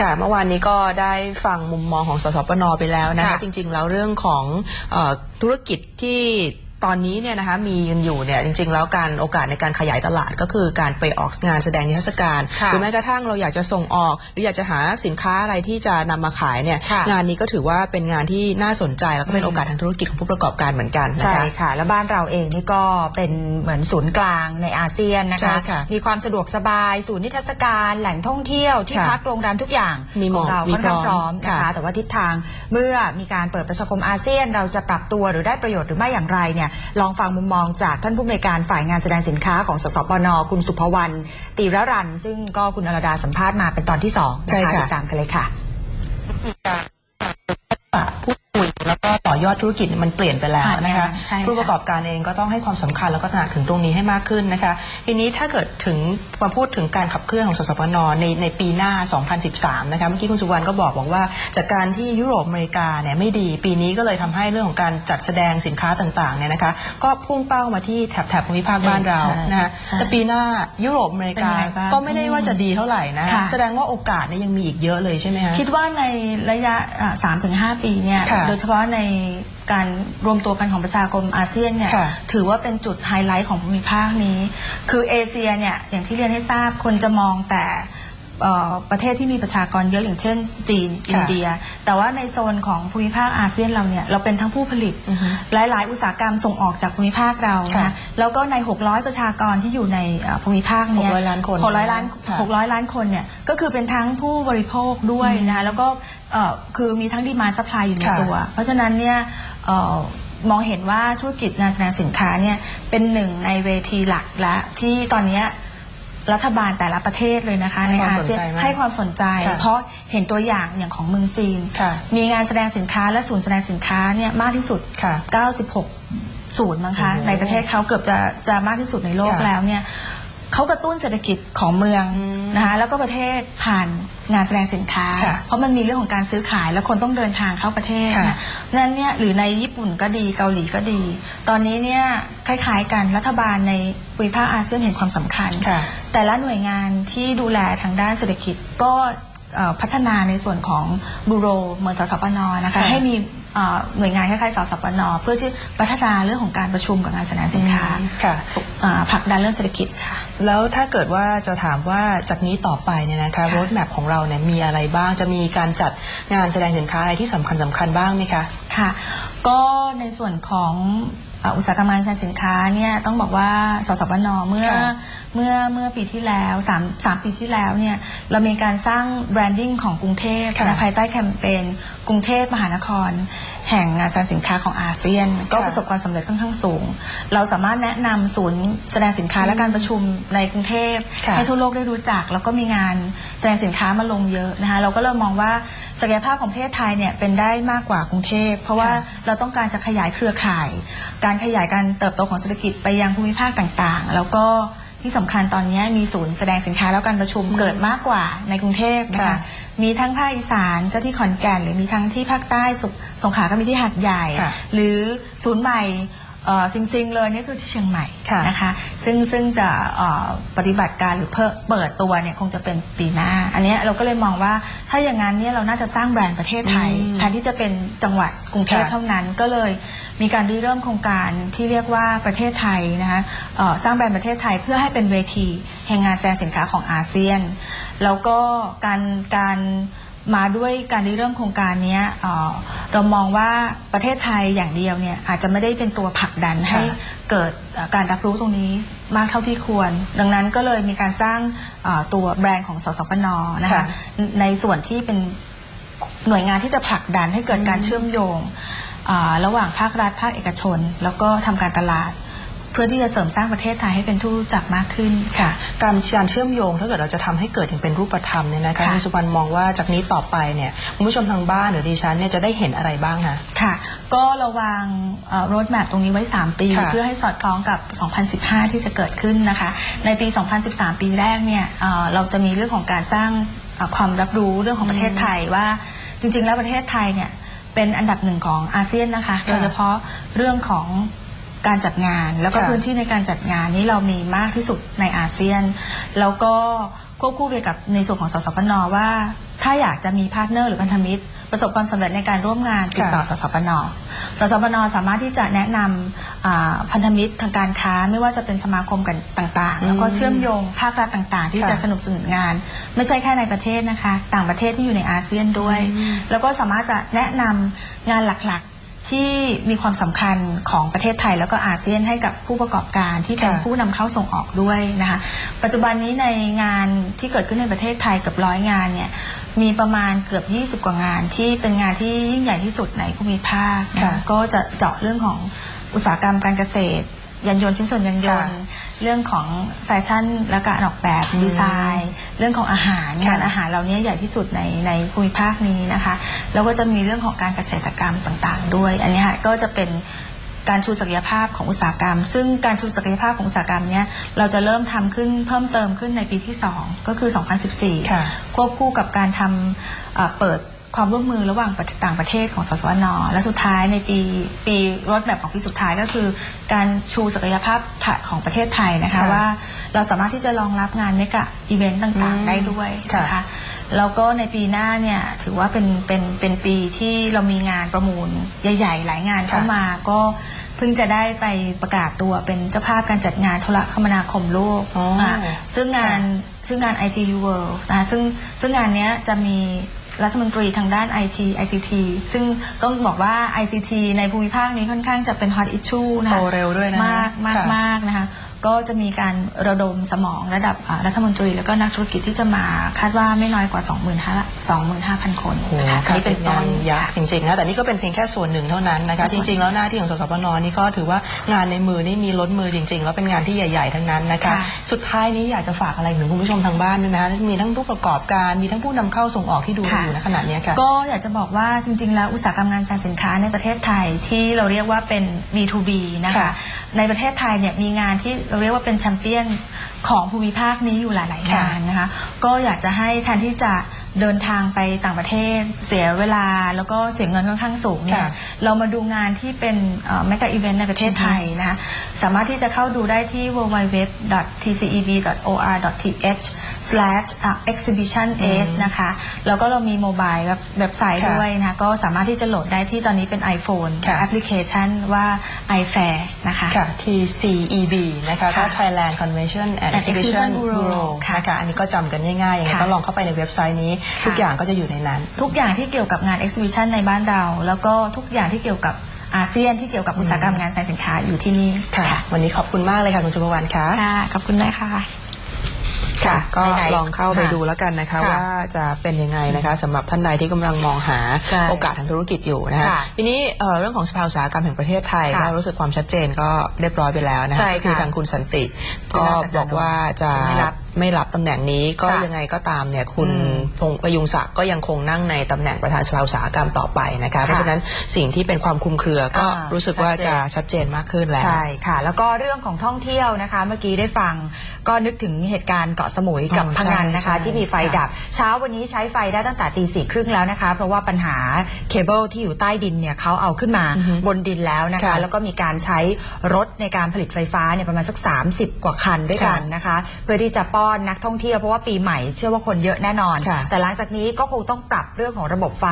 ค่ะเมื่อวานนี้ก็ได้ฟังมุมมองของสสปนไปแล้วนะคะค่ะจริง ๆ แล้วเรื่องของเออธุรกิจที่ ตอนนี้เนี่ยนะคะมีกันอยู่เนี่ยจริง ๆ แล้วการโอกาสในการขยายตลาดก็คือการไปออกงานแสดงนิทรรศการค่ะหรือแม้กระทั่งเราอยากจะส่งออกหรืออยากจะหาสินค้าอะไรที่จะนำมาขายเนี่ยค่ะงานนี้ก็ถือว่าเป็นงานที่น่าสนใจแล้วก็เป็นอืมโอกาสทางธุรกิจของผู้ประกอบการเหมือนกันนะใช่คะค่ะ แล้วบ้านเราเองนี่ก็เป็นเหมือนศูนย์กลางในอาเซียนนะใช่คะค่ะมีความสะดวกสบาย ศูนย์นิทรรศการแหล่งท่องเที่ยวที่ค่ะพักโรงแรมทุกอย่างมีหมขดองเรามีค่อนข้างพพร้ร้ออมมนะคะค่ะแต่ว่าทิศทางเมื่อมีการเปิดประชาคมอาเซียน เราจะปรับตัวหรือได้ประโยชน์หรือไม่อย่างไรเนี่ยลองฟังมุมมองจากท่านผู้อำนวยการฝ่ายงานแสดงสินค้าของสสปนคุณสุภวรรณตีระรัน ซึ่งก็คุณอรดาสัมภาษณ์มาเป็นตอนที่สองใช่นะคะค่ะติดตามกันเลยค่ะ ยอดธุรกิจมันเปลี่ยนไปแล้วนะคะใช่ค่ะผู้ประกอบการเองก็ต้องให้ความสำคัญแล้วก็ตระหนักถึงตรงนี้ให้มากขึ้นนะคะ ทีนี้ถ้าเกิดถึงมาพูดถึงการขับเคลื่อนของสสปนในในปีหน้า 2013 นะคะเมื่อกี้คุณสุวรรณก็บอกบอกว่า จากการที่ยุโรปอเมริกาเนี่ยไม่ดีปีนี้ก็เลยทำให้เรื่องของการจัดแสดงสินค้าต่างๆเนี่ยนะคะ ก็พุ่งเป้ามาที่แถบแถบภูมิภาคบ้านเราใช่นะคะใช่แต่ปีหน้ายุโรปอเมริกาเป็นไงบ้างก็ไม่ได้ว่าจะดีเท่าไหร่นะคะค่ะแสดงว่าโอกาสเนี่ยยังมีอีกเยอะเลยใช่ไหมคะคิดว่าในระยะสามถึงห้าปีเนี่ยค่ะโดยเฉพาะในการรวมตัวกันของประชากรอาเซียนเนี่ยค่ะถือว่าเป็นจุดไฮไลท์ของภูมิภาคนี้ คือเอเชียเนี่ยอย่างที่เรียนให้ทราบคนจะมองแต่เอ่อ ประเทศที่มีประชากรเยอะอย่างเช่น จีนอินเดีย แต่ว่าในโซนของภูมิภาคอาเซียนเราเนี่ยเราเป็นทั้งผู้ผลิตอือฮึหลาย ๆ อุตสาหกรรมส่งออกจากภูมิภาคเราค่ะนะแล้วก็ใน 600 ประชากรที่อยู่ในเอ่อภูมิภาคเนี่ย600ล้านคน600ล้านค่ะ600 ล้านคนเนี่ยก็คือเป็นทั้งผู้บริโภคด้วยนะคะแล้วก็เอ่อคือมีทั้งดีมาซัพพลายอยู่ในค่ะตัว เพราะฉะนั้นเนี่ยเอ่อมองเห็นว่าธุรกิจงานแสดงสินค้าเนี่ยเป็นหนึ่งในเวทีหลักและที่ตอนเนี้ย รัฐบาลแต่ละประเทศเลยนะคะให้ในความอาเซียนสนใจมากให้ความสนใจค่ะเพราะเห็นตัวอย่างอย่างของเมืองจีนค่ะมีงานแสดงสินค้าและศูนย์แสดงสินค้าเนี่ยมากที่สุดค่ะ96 ศูนย์มั้งคะโอ้โหในประเทศเขาเกือบจะจะมากที่สุดในโลกค่ะแล้วเนี่ย เขากระตุ้นเศรษฐกิจของเมืองอืมนะคะแล้วก็ประเทศผ่านงานแสดงสินค้า ค่ะเพราะมันมีเรื่องของการซื้อขายแล้วคนต้องเดินทางเข้าประเทศค่ะ นะนั้นเนี่ยหรือในญี่ปุ่นก็ดีเกาหลีก็ดี ตอนนี้เนี่ยคล้ายๆกันรัฐบาลในภูมิภาคอาเซียนเห็นความสำคัญ ค่ะ แต่ละหน่วยงานที่ดูแลทางด้านเศรษฐกิจก็เอ่อพัฒนาในส่วนของบูโรเหมือนสสปนนะคะค่ะให้มีเอ่อ หน่วยงานคล้ายๆสสปนเพื่อที่พัฒนาเรื่องของการประชุมกับงานแสดงสินค้าค่ะอ่าผลักดันเรื่องเศรษฐกิจค่ะ แล้วถ้าเกิดว่าจะถามว่าจากนี้ต่อไปเนี่ยนะคะค่ะรถแมพของเราเนี่ยมีอะไรบ้างจะมีการจัดงานแสดงสินค้าอะไรที่สำคัญสำคัญบ้างไหมคะค่ะ ก็ในส่วนของอ่าอุตสาหกรรมการแสดงสินค้าเนี่ยต้องบอกว่าสสปนเมื่อค่ะ เมื่อเมื่อปีที่แล้วสามสามปีที่แล้วเนี่ยเรามีการสร้างแบรนดิ้งของกรุงเทพค่ะนะภายใต้แคมเปญกรุงเทพมหานคร แห่งงานแสดงสินค้าของอาเซียน ก็ประสบความสำเร็จค่อนข้างสูง เราสามารถแนะนำศูนย์แสดงสินค้าและการประชุมในกรุงเทพค่ะให้ทั่วโลกได้รู้จัก แล้วก็มีงานแสดงสินค้ามาลงเยอะนะคะเราก็เริ่มมองว่าศักยภาพของประเทศไทยเนี่ยเป็นได้มากกว่ากรุงเทพเพราะว่าค่ะ เราต้องการจะขยายเครือข่าย การขยายการเติบโตของเศรษฐกิจไปยังภูมิภาคต่างๆ แล้วก็ ที่สำคัญตอนนี้มีศูนย์แสดงสินค้าแล้วการประชุมเกิดมากกว่าในกรุงเทพนะคะ ค่ะมีทั้งภาคอีสานก็ที่ขอนแก่น หรือมีทั้งที่ภาคใต้สุสงขลาก็มีที่หาดใหญ่ ค่ะ หรือศูนย์ใหม่ เอ่อซิงซิงเลยนี่คือที่เชียงใหม่ค่ะนะคะซึ่งซึ่งจะเอ่อปฏิบัติการหรือเพิ่มเปิดตัวเนี่ยคงจะเป็นปีหน้า อันเนี้ยเราก็เลยมองว่าถ้าอย่างนั้นเนี่ยเราน่าจะสร้างแบรนด์ประเทศไทยอืมแทนที่จะเป็นจังหวัดกรุงเทพค่ะ เท่านั้นก็เลยมีการริเริ่มโครงการที่เรียกว่าประเทศไทยนะคะเอ่อสร้างแบรนด์ประเทศไทยเพื่อให้เป็นเวทีแห่งงานแสดงสินค้าของอาเซียน แล้วก็การการ มาด้วยการริเริ่มโครงการเนี้ยเอ่อเรามองว่าประเทศไทยอย่างเดียวเนี่ยอาจจะไม่ได้เป็นตัวผลักดันให้เกิดเอ่อการรับรู้ตรงนี้มากเท่าที่ควร ดังนั้นก็เลยมีการสร้างเอ่อตัวแบรนด์ของสสปนนะคะค่ะ ในส่วนที่เป็นหน่วยงานที่จะผลักดันให้เกิดการเชื่อมโยงอ่าระหว่างภาครัฐภาคเอกชน แล้วก็ทำการตลาด เพื่อที่จะเสริมสร้างประเทศไทยให้เป็นที่รู้จักมากขึ้นค่ะ การการเชื่อมโยงถ้าเกิดเราจะทำให้เกิดอย่างเป็นรูปธรรมเนี่ยนะคะค่ะคุณสุวรรณมองว่าจากนี้ต่อไปเนี่ยคุณผู้ชมทางบ้านหรือดิฉันเนี่ยจะได้เห็นอะไรบ้างคะค่ะ ก็เราวางโรดแมพตรงนี้ไว้ 3 ปีค่ะเพื่อให้สอดคล้องกับ 2015 ที่จะเกิดขึ้นนะคะ ในปี 2013 ปีแรกเนี่ยเอ่อเราจะมีเรื่องของการสร้างเอ่อความรับรู้เรื่องของประเทศไทยว่าจริง ๆ แล้วประเทศไทยเนี่ยเป็นอันดับหนึ่งของอาเซียนนะคะ โดยเฉพาะเรื่องของ การจัดงาน แล้วก็ค่ะพื้นที่ในการจัดงานนี้เรามีมากที่สุดในอาเซียน แล้วก็ควบคู่ไปกับในส่วนของสสปนว่า ถ้าอยากจะมีพาร์ทเนอร์หรือพันธมิตร ประสบความสำเร็จในการร่วมงานติดต่อสสปนสสปนสามารถที่จะแนะนำอ่าพันธมิตรทางการค้าไม่ว่าจะเป็นสมาคมกันต่างๆ แล้วก็เชื่อมโยงภาครัฐต่างๆ ที่ค่ะจะสนับสนุนงาน ไม่ใช่แค่ในประเทศนะคะ ต่างประเทศที่อยู่ในอาเซียนด้วย แล้วก็สามารถจะแนะนำงานหลักๆ ที่มีความสำคัญของประเทศไทย แล้วก็อาเซียนให้กับผู้ประกอบการที่เป็นค่ะผู้นำเข้าส่งออกด้วยนะคะปัจจุบันนี้ในงานที่เกิดขึ้นในประเทศไทยเกือบร้อยงานเนี่ยมีประมาณเกือบ 20 กว่างานที่เป็นงานที่ยิ่งใหญ่ที่สุดในภูมิภาคนะค่ะคะก็จะเจาะเรื่องของอุตสาหกรรมการเกษตร ยานยนต์ชิ้นส่วนยานยนต์เรื่องของแฟชั่นและการออกแบบดีไซน์ เรื่องของอาหารงานอาหารเหล่านี้ใหญ่ที่สุดในในภูมิภาคนี้นะคะแล้วก็จะมีเรื่องของการเกษตรกรรมต่างๆ ด้วย อันนี้ค่ะก็จะเป็นการชูศักยภาพของอุตสาหกรรม ซึ่งการชูศักยภาพของอุตสาหกรรมเนี้ยเราจะเริ่มทำขึ้นเพิ่มเติมขึ้นในปีที่ 2 ก็คือ 2014ค่ะควบคู่กับการทำเอ่อเปิด ความร่วมมือระหว่างประเทศต่างประเทศของสสวนและสุดท้ายในปีปีรถแบบของปีสุดท้ายก็คือ การชูศักยภาพของประเทศไทยนะคะค่ะว่า เราสามารถที่จะรองรับงานเมกะอีเวนต์ต่างอืมๆได้ด้วยค่ะนะคะแล้วก็ในปีหน้าเนี่ยถือว่าเป็นเป็นเป็นปีที่เรามีงานประมูลใหญ่ ๆ หลายงานเข้ามาก็เพิ่งจะได้ไปประกาศตัวเป็นเจ้าภาพการจัดงานโทรคมนาคมโลกอ๋ออะซึ่งงานชื่องาน ITU World นะซึ่งซึ่งงานเนี้ยจะมี รัฐมนตรีทางด้าน IT ICT ซึ่งต้องบอกว่า ICT ในภูมิภาคนี้ค่อนข้างจะเป็น hot issue นะโตเร็วด้วยนะมากมากค่ะมากนะคะ ก็จะมีการระดมสมองระดับอ่ารัฐมนตรี แล้วก็นักธุรกิจที่จะมาคาดว่าไม่น้อยกว่า 25,000 25,000คนโอ้โหนะคะค่ะอันนี้เป็นงาต้นนยักษ์ค่ะจริงๆนะแต่นี่ก็เป็นเพียงแค่ส่วนหนึ่งเท่านั้นนะคะส่จวนริง ๆ แล้วหน้าที่ของสสปนนี่ก็ถือว่างานในมือนี่มีล้นมือจริง ๆ แล้วเป็นงานที่ใหญ่ๆทั้งนั้นนะคะค่ะสุดท้ายนี้อยากจะฝากอะไรถึงคุณผู้ชมทางบ้านด้วยนะคะมีทั้งผู้ประกอบการมีทั้งผู้นำเข้าส่งออกที่ดูอยู่ในขณะนี้ค่ะก็อยากจะบอกว่าจริง ๆ แล้วอุตสาหกรรมงานแสดงสินค้าในประเทศไทยที่เราเรียกว่าเป็น B2B นะคะค่ะในประเทศไทยเนี่ยมีงานที่เราเรียกว่าเป็นแชมเปี้ยนของภูมิภาคนี้อยู่หลายๆค่ะงานนะคะ ก็อยากจะให้แทนที่จะเดินทางไปต่างประเทศ เสียเวลาแล้วก็เสียเงินค่อนข้างสูงเนี่ยค่ะเรามาดูงานที่เป็นแมก a อีเวนต์ในประเทศไทยนะคะสามารถที่จะเข้าดูได้ที่ www.tceb.or.th/exhibition s นะคะ แล้วก็เรามีโมบายเว็บไซต์ค่ะด้วยนะคะก็สามารถที่จะโหลดได้ที่ตอนนี้เป็น iPhone ค่ะแอปพลิเคชันว่า iFair นะคะค่ะ TCEB นะคะก็ค่ะ Thailand Convention and and Exhibition Exhibition Bureau Bureau ค่ะนะคะอันนี้ก็จำกันง่ายๆอย่างไรค่ะก็ลองเข้าไปในเว็บไซต์นี้ค่ะทุกอย่างก็จะอยู่ในนั้น ทุกอย่างที่เกี่ยวกับงาน exhibition ในบ้านเรา แล้วก็ทุกอย่างที่เกี่ยวกับอาเซียนที่เกี่ยวกับอุตสาหกรรมงานแสดงสินค้าอยู่ที่นี่ค่ะ วันนี้ขอบคุณมากเลยค่ะ คุณสุภวรรณค่ะ ค่ะ ขอบคุณนะคะ ค่ะก็ไหนๆลองเข้าไปค่ะดูแล้วกันนะคะค่ะว่าจะเป็นยังไงนะคะสำหรับท่านใดที่กำลังมองหาใช่โอกาสทางธุรกิจอยู่นะคะค่ะทีนี้เอ่อเรื่องของสภาอุตสาหกรรมแห่งประเทศไทยค่ะก็รู้สึกความชัดเจนก็เรียบร้อยไปแล้วนะใช่คะค่ะคือทางคุณสันติคุณก็รัชนนท์บอกว่าจะ ไม่รับไม่รับตำแหน่งนี้ก็ค่ะยังไงก็ตามเนี่ยคุณอืมพงษ์ประยุงศักดิ์ก็ยังคงนั่งในตำแหน่งประธานสภาอุตสาหกรรมต่อไปนะคะเพราะฉะนั้นสิ่งที่เป็นความคลุมเครือก็อ่ารู้รู้สึกว่าชัดเจนจะชัดเจนมากขึ้นแล้วใช่ค่ะ แล้วก็เรื่องของท่องเที่ยวนะคะ เมื่อกี้ได้ฟังก็นึกถึงเหตุการณ์เกาะสมุยกับอ๋อพังงานนะใช่คะใช่ที่มีไฟค่ะดับ เช้าวันนี้ใช้ไฟได้ตั้งแต่ตีสี่ครึ่งแล้วนะคะ เพราะว่าปัญหาเคเบิลที่อยู่ใต้ดินเนี่ยเขาเอาขึ้นมาบนดินแล้วนะคะค่ะแล้วก็มีการใช้รถในการผลิตไฟฟ้าเนี่ยประมาณสัก 30 กว่าคันด้วยกันค่ะนะคะ เพื่อที่จะป้อนนักท่องเที่ยวเพราะว่าปีใหม่เชื่อว่าคนเยอะแน่นอน ค่ะแต่หลังจากนี้ก็คงต้องปรับเรื่องของระบบไฟ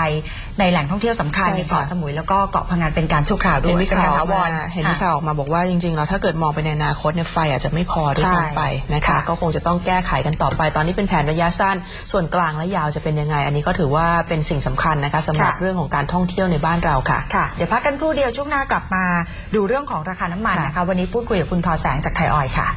ในแหล่งท่องเที่ยวสำคัญใช่ในค่ะ เกาะสมุยแล้วก็เกาะพังงานเป็นการชั่วคราวด้เห็นวยมีข่าวเป็นออกกรถมาถวรเห็นมีค่ะข่าวออกมาบอกว่าจริงๆแล้วถ้าเกิดมองไปในอนาคตเนี่ยไฟอาจจะไม่พอด้วยใช่ซ้ำไปนะคะ ค่ะ ก็คงจะต้องแก้ไขกันต่อไป ตอนนี้เป็นแผนระยะสั้น ส่วนกลางและยาวจะเป็นยังไง อันนี้ก็ถือว่าเป็นสิ่งสำคัญนะคะสำหรับค่ะ เรื่องของการท่องเที่ยวในบ้านเราค่ะ ค่ะ เดี๋ยวพักกันครู่เดียวช่วงหน้ากลับมา ดูเรื่องของราคาน้ำมันค่ะนะคะ วันนี้พูดคุยกับคุณทอแสงจากไทยออยล์ค่ะ